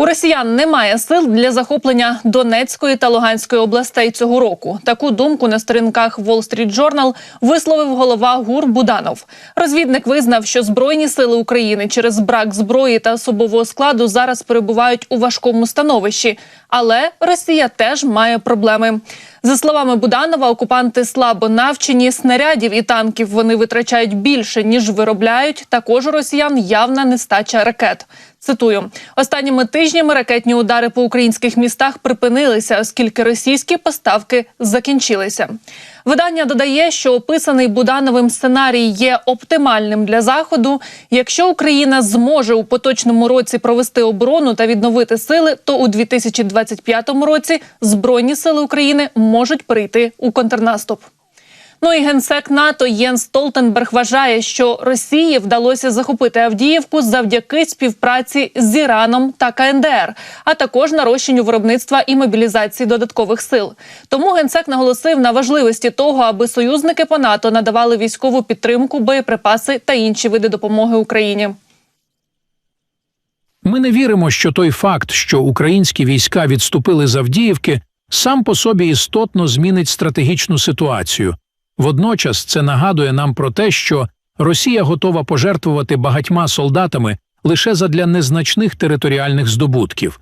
У росіян немає сил для захоплення Донецької та Луганської областей цього року. Таку думку на сторінках Wall Street Journal висловив голова ГУР Буданов. Розвідник визнав, що збройні сили України через брак зброї та особового складу зараз перебувають у важкому становищі, але Росія теж має проблеми. За словами Буданова, окупанти слабо навчені снарядів і танків вони витрачають більше ніж виробляють. Також у росіян явна нестача ракет. Цитую останніми тижнями ракетні удари по українських містах припинилися, оскільки російські поставки закінчилися. Видання додає, що описаний Будановим сценарій є оптимальним для заходу. Якщо Україна зможе у поточному році провести оборону та відновити сили, то у 2025 році збройні сили України можуть перейти у контрнаступ. Ну і генсек НАТО Єн Столтенберг вважає, що Росії вдалося захопити Авдіївку завдяки співпраці з Іраном та КНДР, а також нарощенню виробництва і мобілізації додаткових сил. Тому генсек наголосив на важливості того, аби союзники по НАТО надавали військову підтримку, боєприпаси та інші види допомоги Україні. Ми не віримо, що той факт, що українські війська відступили з Авдіївки, сам по собі істотно змінить стратегічну ситуацію. Водночас це нагадує нам про те, що Росія готова пожертвувати багатьма солдатами лише задля незначних територіальних здобутків.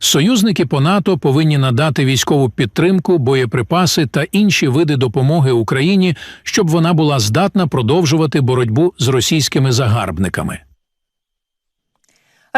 Союзники по НАТО повинні надати військову підтримку, боєприпаси та інші види допомоги Україні, щоб вона була здатна продовжувати боротьбу з російськими загарбниками.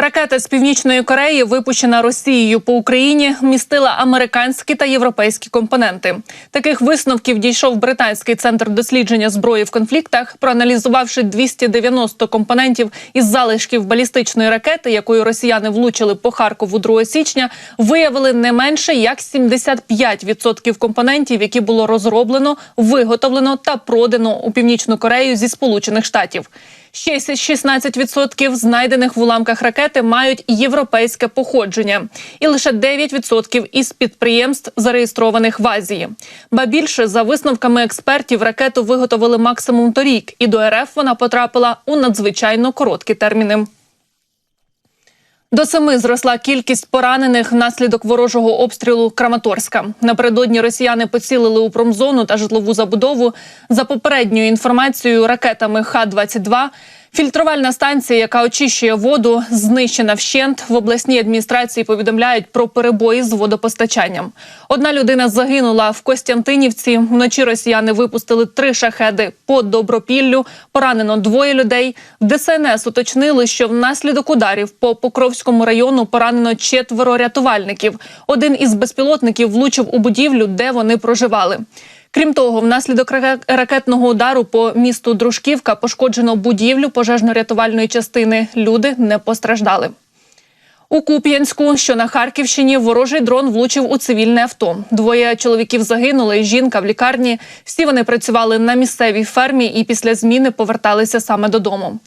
Ракета з північної Кореї, випущена Росією по Україні, містила американські та європейські компоненти. Таких висновків дійшов британський центр дослідження зброї в конфліктах, проаналізувавши 290 компонентів із залишків балістичної ракети, якою росіяни влучили по Харкову 2 січня. Виявили не менше як 75% компонентів, які було розроблено, виготовлено та продано у північну Корею зі Сполучених Штатів. Ще 16% знайдених в уламках ракети мають європейське походження, і лише 9% із підприємств зареєстрованих в Азії. Ба більше за висновками експертів ракету виготовили максимум торік, і до РФ вона потрапила у надзвичайно короткі терміни. До семи зросла кількість поранених внаслідок ворожого обстрілу Краматорська. Напередодні росіяни поцілили у промзону та житлову забудову. За попередньою інформацією, ракетами Х-22 Фільтрувальна станція, яка очищує воду, знищена вщент. В обласній адміністрації повідомляють про перебої з водопостачанням. Одна людина загинула в Костянтинівці. Вночі росіяни випустили три шахеди по добропіллю. Поранено двоє людей. В ДСНС уточнили, що внаслідок ударів по Покровському району поранено четверо рятувальників. Один із безпілотників влучив у будівлю, де вони проживали. Крім того, внаслідок ракетного удару по місту Дружківка пошкоджено будівлю пожежно-рятувальної частини. Люди не постраждали. У Куп'янську, що на Харківщині, ворожий дрон влучив у цивільне авто. Двоє чоловіків загинули. Жінка в лікарні. Всі вони працювали на місцевій фермі і після зміни поверталися саме додому.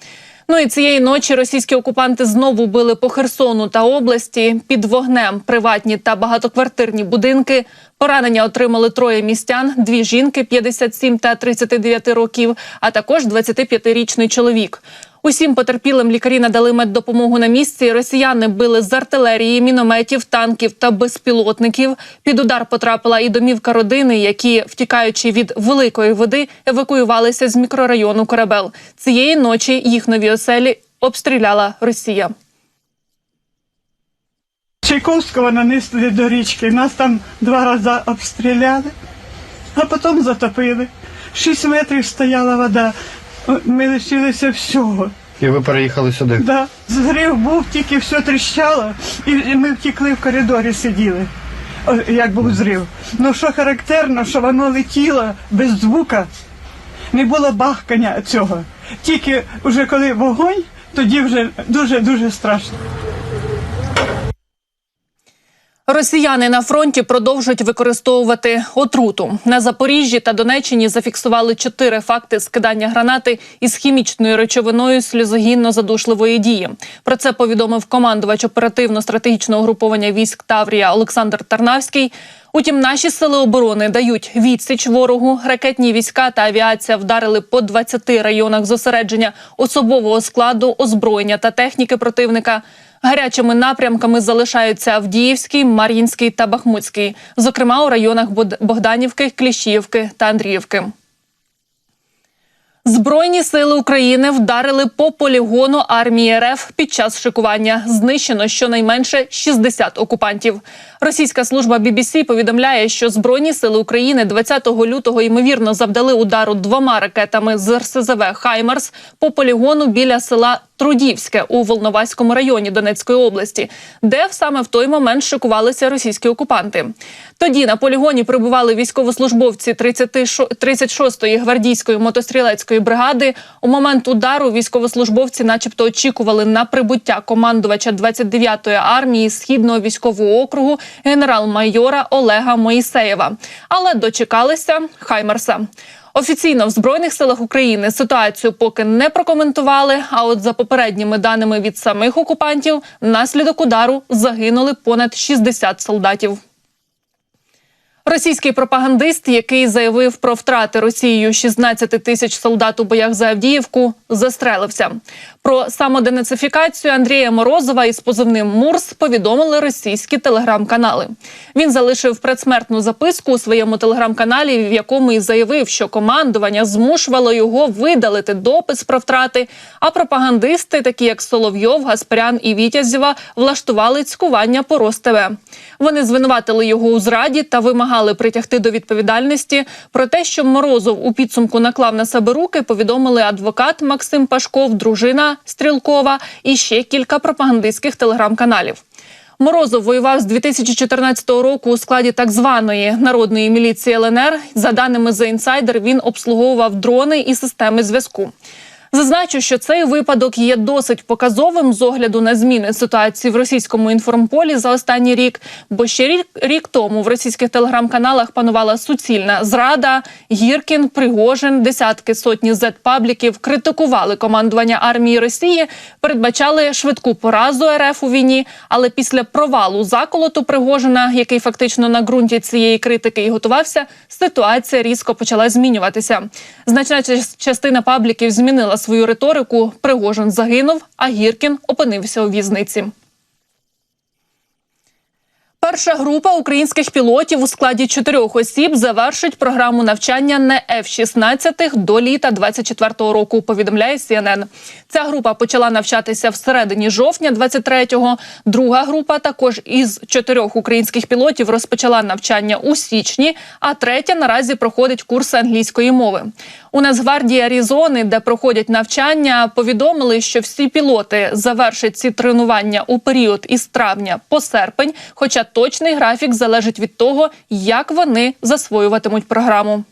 Ну і цієї ночі російські окупанти знову били по Херсону та області під вогнем приватні та багатоквартирні будинки. Поранення отримали троє містян: дві жінки 57 та 39 років, а також 25-річний чоловік. Усім потерпілим лікарі надали меддопомогу на місці. Росіяни били з артилерії, мінометів, танків та безпілотників. Під удар потрапила і домівка родини, які, втікаючи від великої води, евакуювалися з мікрорайону Корабел. Цієї ночі їх нові оселі обстріляла Росія. Чайковського нанесли до річки. Нас там два рази обстріляли, а потім затопили. Шість метрів стояла вода. Ми лишилися всього. І ви переїхали сюди. Да. Згрів був, тільки все тріщало, і ми втікли в коридорі, сиділи, О, як був зрив. Ну що характерно, що воно летіло без звука, не було бахкання цього. Тільки вже коли вогонь, тоді вже дуже-дуже страшно. Росіяни на фронті продовжують використовувати отруту на Запоріжжі та Донеччині. Зафіксували чотири факти скидання гранати із хімічною речовиною сльозогінно-задушливої дії. Про це повідомив командувач оперативно-стратегічного груповання військ Таврія Олександр Тарнавський. Утім, наші сили оборони дають відсіч ворогу. Ракетні війська та авіація вдарили по 20 районах зосередження особового складу, озброєння та техніки противника. Гарячими напрямками залишаються Авдіївський, Мар'їнський та Бахмутський, зокрема у районах Богданівки, Кліщіївки та Андріївки. Збройні сили України вдарили по полігону армії РФ під час шикування. Знищено щонайменше 60 окупантів. Російська служба BBC повідомляє, що збройні сили України 20 лютого ймовірно завдали удару двома ракетами з РСЗВ Хаймарс по полігону біля села Трудівське у Волноваському районі Донецької області, де саме в той момент шикувалися російські окупанти. Тоді на полігоні прибували військовослужбовці 36-ї гвардійської мотострілецької бригади. У момент удару військовослужбовці, начебто, очікували на прибуття командувача 29-ї армії східного військового округу генерал-майора Олега Моїсеєва, але дочекалися Хаймерса. Офіційно в збройних силах України ситуацію поки не прокоментували. А от за попередніми даними від самих окупантів, внаслідок удару загинули понад 60 солдатів. Російський пропагандист, який заявив про втрати Росією 16 тисяч солдат у боях за Авдіївку, застрелився. Про самоденацифікацію Андрія Морозова із позивним Мурс повідомили російські телеграм-канали. Він залишив предсмертну записку у своєму телеграм-каналі, в якому і заявив, що командування змушувало його видалити допис про втрати. А пропагандисти, такі як Соловйов, Гаспарян і Вітязєва, влаштували цькування по РосТВ. Вони звинуватили його у зраді та вимагали притягти до відповідальності. Про те, що Морозов у підсумку наклав на себе руки, повідомили адвокат Максим Пашков, дружина Стрілкова і ще кілька пропагандистських телеграм-каналів. Морозов воював з 2014 року у складі так званої народної міліції ЛНР. За даними The Insider, він обслуговував дрони і системи зв'язку. Зазначу, що цей випадок є досить показовим з огляду на зміни ситуації в російському інформполі за останній рік. Бо ще рік, рік тому в російських телеграм-каналах панувала суцільна зрада. Гіркін, Пригожин, десятки сотні зет-пабліків критикували командування армії Росії, передбачали швидку поразу РФ у війні. Але після провалу заколоту Пригожина, який фактично на ґрунті цієї критики і готувався, ситуація різко почала змінюватися. Значна част- частина пабліків змінила свою риторику. Пригожин загинув, а Гіркін опинився у в'язниці. Перша група українських пілотів у складі чотирьох осіб завершить програму навчання на F-16 до літа 24-го року. Повідомляє CNN. Ця група почала навчатися в середині жовтня 23-го. Друга група також із чотирьох українських пілотів розпочала навчання у січні, а третя наразі проходить курси англійської мови. У Нацгвардії Аризони, де проходять навчання, повідомили, що всі пілоти завершать ці тренування у період із травня по серпень, хоча точний графік залежить від того, як вони засвоюватимуть програму.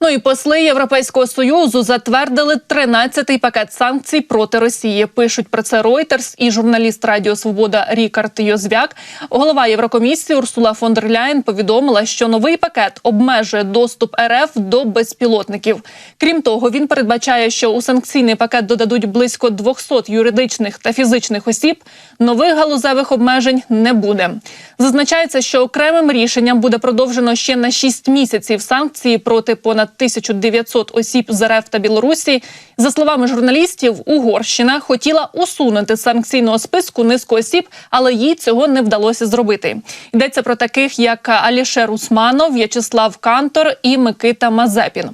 Ну і посли Європейського союзу затвердили 13-й пакет санкцій проти Росії. Пишуть про це Reuters і журналіст Радіо Свобода Рікард Йозвяк. Голова Єврокомісії Урсула фон дер Ляєн повідомила, що новий пакет обмежує доступ РФ до безпілотників. Крім того, він передбачає, що у санкційний пакет додадуть близько 200 юридичних та фізичних осіб. Нових галузевих обмежень не буде. Зазначається, що окремим рішенням буде продовжено ще на 6 місяців санкції проти понад 1900 осіб з РФ та Білорусі. За словами журналістів, Угорщина хотіла усунути з санкційного списку низку осіб, але їй цього не вдалося зробити. Йдеться про таких, як Алішер Усманов, В'ячеслав Кантор і Микита Мазепін.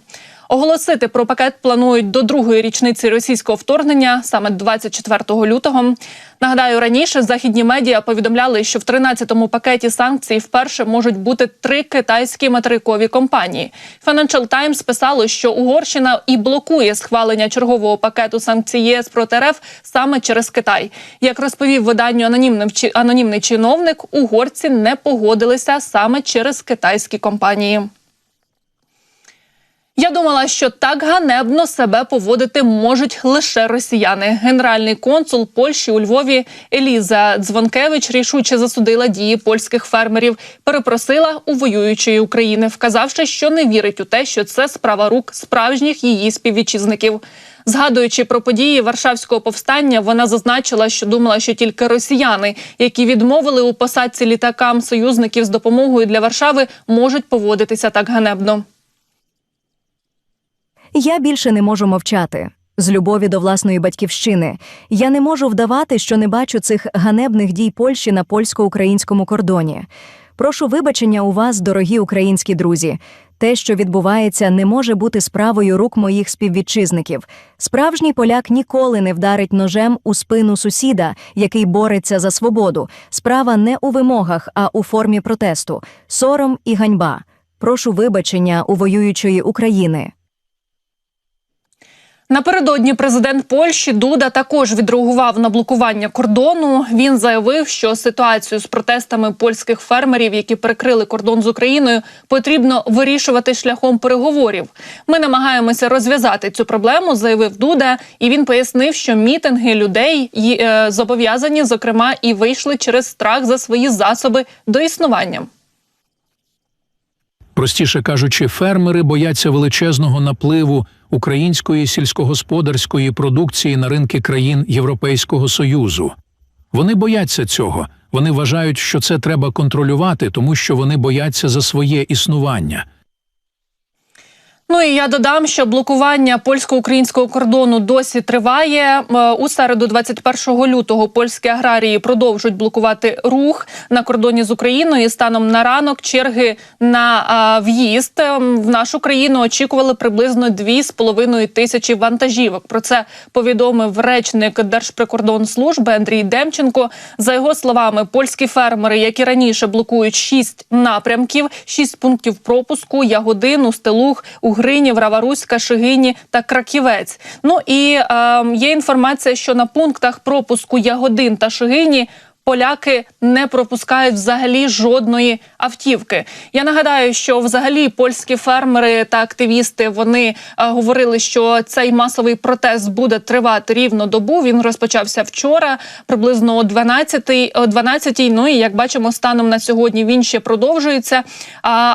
Оголосити про пакет планують до другої річниці російського вторгнення, саме 24 лютого. Нагадаю, раніше західні медіа повідомляли, що в 13-му пакеті санкцій вперше можуть бути три китайські материкові компанії. Financial Times писало, що Угорщина і блокує схвалення чергового пакету санкцій ЄС проти РФ саме через Китай. Як розповів виданню анонімний, чи- анонімний чиновник, угорці не погодилися саме через китайські компанії. Я думала, що так ганебно себе поводити можуть лише росіяни. Генеральний консул Польщі у Львові Еліза Дзвонкевич рішуче засудила дії польських фермерів, перепросила у воюючої України, вказавши, що не вірить у те, що це справа рук справжніх її співвітчизників. Згадуючи про події Варшавського повстання, вона зазначила, що думала, що тільки росіяни, які відмовили у посадці літакам союзників з допомогою для Варшави, можуть поводитися так ганебно. Я більше не можу мовчати. З любові до власної батьківщини я не можу вдавати, що не бачу цих ганебних дій Польщі на польсько-українському кордоні. Прошу вибачення у вас, дорогі українські друзі. Те, що відбувається, не може бути справою рук моїх співвітчизників. Справжній поляк ніколи не вдарить ножем у спину сусіда, який бореться за свободу. Справа не у вимогах, а у формі протесту. Сором і ганьба. Прошу вибачення у воюючої України. Напередодні президент Польщі Дуда також відреагував на блокування кордону. Він заявив, що ситуацію з протестами польських фермерів, які перекрили кордон з Україною, потрібно вирішувати шляхом переговорів. Ми намагаємося розв'язати цю проблему, заявив Дуда, і він пояснив, що мітинги людей е, зобов'язані, зокрема, і вийшли через страх за свої засоби до існування. Простіше кажучи, фермери бояться величезного напливу української сільськогосподарської продукції на ринки країн Європейського Союзу. Вони бояться цього. Вони вважають, що це треба контролювати, тому що вони бояться за своє існування. Ну і я додам, що блокування польсько-українського кордону досі триває. Е, У середу, 21 лютого, польські аграрії продовжують блокувати рух на кордоні з Україною. Станом на ранок черги на в'їзд ем, в нашу країну очікували приблизно 2,5 тисячі вантажівок. Про це повідомив речник Держприкордонслужби Андрій Демченко. За його словами, польські фермери, як і раніше, блокують шість напрямків, шість пунктів пропуску: Ягодин, Устилух, Угринів, Раваруська, Шигині та Краківець. Ну і е, є інформація, що на пунктах пропуску Ягодин та Шигині. Поляки не пропускають взагалі жодної автівки. Я нагадаю, що взагалі польські фермери та активісти вони е, говорили, що цей масовий протест буде тривати рівно добу. Він розпочався вчора, приблизно о 12 о 12 Ну і як бачимо, станом на сьогодні він ще продовжується.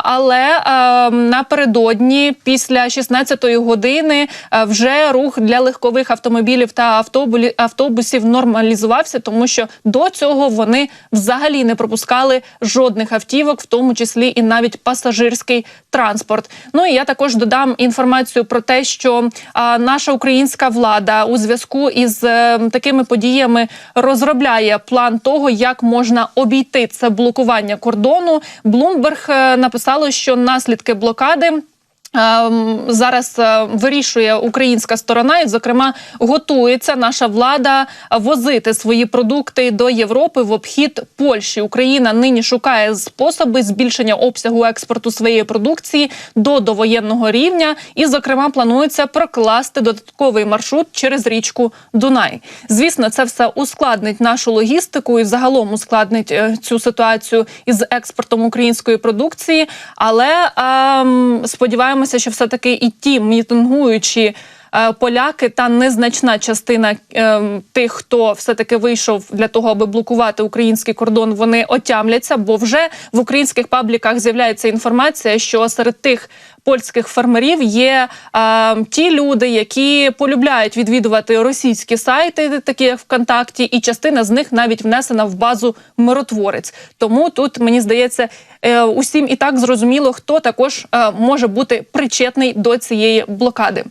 Але е, напередодні, після 16-ї години, е, вже рух для легкових автомобілів та автобусів нормалізувався, тому що до цього вони взагалі не пропускали жодних автівок, в тому числі і навіть пасажирський транспорт. Ну і я також додам інформацію про те, що а, наша українська влада у зв'язку із е, такими подіями розробляє план того, як можна обійти це блокування кордону. Блумберг е, написало, що наслідки блокади. Ем, Зараз е, вирішує українська сторона, і зокрема готується наша влада возити свої продукти до Європи в обхід Польщі. Україна нині шукає способи збільшення обсягу експорту своєї продукції до довоєнного рівня, і, зокрема, планується прокласти додатковий маршрут через річку Дунай. Звісно, це все ускладнить нашу логістику і загалом ускладнить е, цю ситуацію із експортом української продукції. Але ем, сподіваємося, що все таки і ті мітингуючі. Е, Поляки та незначна частина е, тих, хто все таки вийшов для того, аби блокувати український кордон, вони отямляться. Бо вже в українських пабліках з'являється інформація, що серед тих польських фермерів є е, ті люди, які полюбляють відвідувати російські сайти, такі як ВКонтакті, і частина з них навіть внесена в базу миротворець. Тому тут мені здається, усім і так зрозуміло, хто також може бути причетний до цієї блокади.